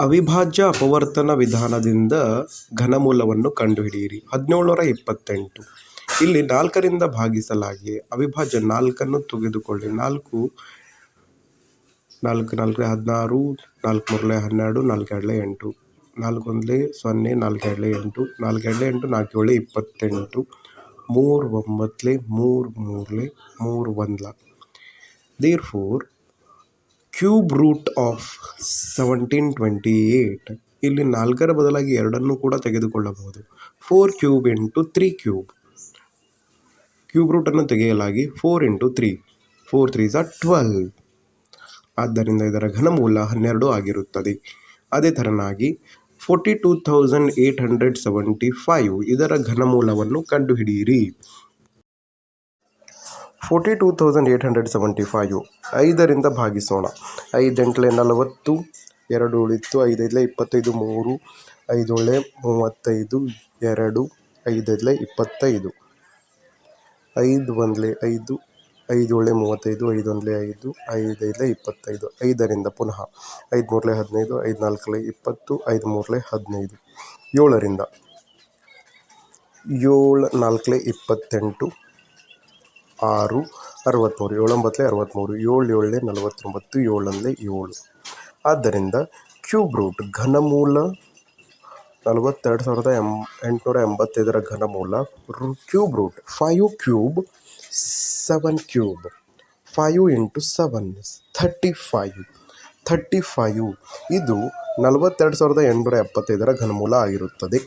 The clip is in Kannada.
ಅವಿಭಾಜ್ಯ ಅಪವರ್ತನ ವಿಧಾನದಿಂದ ಘನಮೂಲವನ್ನು ಕಂಡುಹಿಡಿಯಿರಿ. ಹದಿನೇಳುನೂರ ಇಪ್ಪತ್ತೆಂಟು. ಇಲ್ಲಿ ನಾಲ್ಕರಿಂದ ಭಾಗಿಸಲಾಗಿ ಅವಿಭಾಜ್ಯ ನಾಲ್ಕನ್ನು ತೆಗೆದುಕೊಳ್ಳಿ. ನಾಲ್ಕು ನಾಲ್ಕು ನಾಲ್ಕು ಹದಿನಾರು, ನಾಲ್ಕು ಮೂರಲೆ ಹನ್ನೆರಡು, ನಾಲ್ಕು ಎರಡಲೆ ಎಂಟು. ನಾಲ್ಕು ಒಂದಲೆ ಸೊನ್ನೆ, ನಾಲ್ಕು ಎರಡಲೆ ಎಂಟು. ನಾಲ್ಕು ಎರಡಲೆ ಎಂಟು, ನಾಲ್ಕು ಏಳು ಇಪ್ಪತ್ತೆಂಟು. ಮೂರು ಒಂಬತ್ತಲೆ ಮೂರು ಮೂರಲೆ ಮೂರು ಒಂದ್ಲ. There four cube root of seventeen twenty eight ಇಲ್ಲಿ ನಾಲ್ಕರ ಬದಲಾಗಿ ಎರಡನ್ನು ಕೂಡ ತೆಗೆದುಕೊಳ್ಳಬಹುದು. Four cube into three cube. Cube ರೂಟನ್ನು ತೆಗೆಯಲಾಗಿ four into three. Four three ಝ twelve ಆದ್ದರಿಂದ ಇದರ ಘನಮೂಲ ಹನ್ನೆರಡು ಆಗಿರುತ್ತದೆ. ಅದೇ ಥರನಾಗಿ forty two thousand eight hundred seventy five ಇದರ ಘನಮೂಲವನ್ನು ಕಂಡುಹಿಡಿಯಿರಿ. Forty two thousand eight hundred seventy five. ಐದರಿಂದ ಭಾಗಿಸೋಣ. ಐದೆಂಟ್ಲೆ ನಲವತ್ತು, ಎರಡು ಉಳಿತು ಐದೈದಲೆ ಇಪ್ಪತ್ತೈದು, ಮೂರು ಐದೊಳೆ ಮೂವತ್ತೈದು, ಎರಡು ಐದೈದಲೆ ಇಪ್ಪತ್ತೈದು. ಐದು ಒಂದಲೆ ಐದು ಐದು ಒಳ್ಳೆ ಮೂವತ್ತೈದು ಐದು ಒಂದಲೆ ಐದು ಐದೈದಲೆ ಇಪ್ಪತ್ತೈದು. ಐದರಿಂದ ಪುನಃ ಐದು ಮೂರಲೆ ಹದಿನೈದು ಐದು ನಾಲ್ಕಲೆ ಇಪ್ಪತ್ತು ಐದು ಮೂರಲೆ ಹದಿನೈದು. ಏಳರಿಂದ. ಏಳು ನಾಲ್ಕಲೆ ಇಪ್ಪತ್ತೆಂಟು ಆರು ಅರವತ್ತ್ಮೂರು ಏಳೊಂಬತ್ತಲೆ ಅರವತ್ತ್ಮೂರು ಏಳು ಏಳಲೆ ನಲವತ್ತೊಂಬತ್ತು, ಏಳಲ್ಲೇ ಏಳು. ಆದ್ದರಿಂದ ಕ್ಯೂಬ್ ರೂಟ್ ಘನಮೂಲ ನಲವತ್ತೆರಡು ಸಾವಿರದ ಎಂ, ಎಂಟುನೂರ ಎಂಬತ್ತೈದರ ಘನಮೂಲ ರು, cube root five cube seven cube five into seven thirty five. Thirty five ಇದು ನಲವತ್ತೆರಡು ಸಾವಿರದ ಎಂಟುನೂರ ಎಪ್ಪತ್ತೈದರ ಘನಮೂಲ ಆಗಿರುತ್ತದೆ.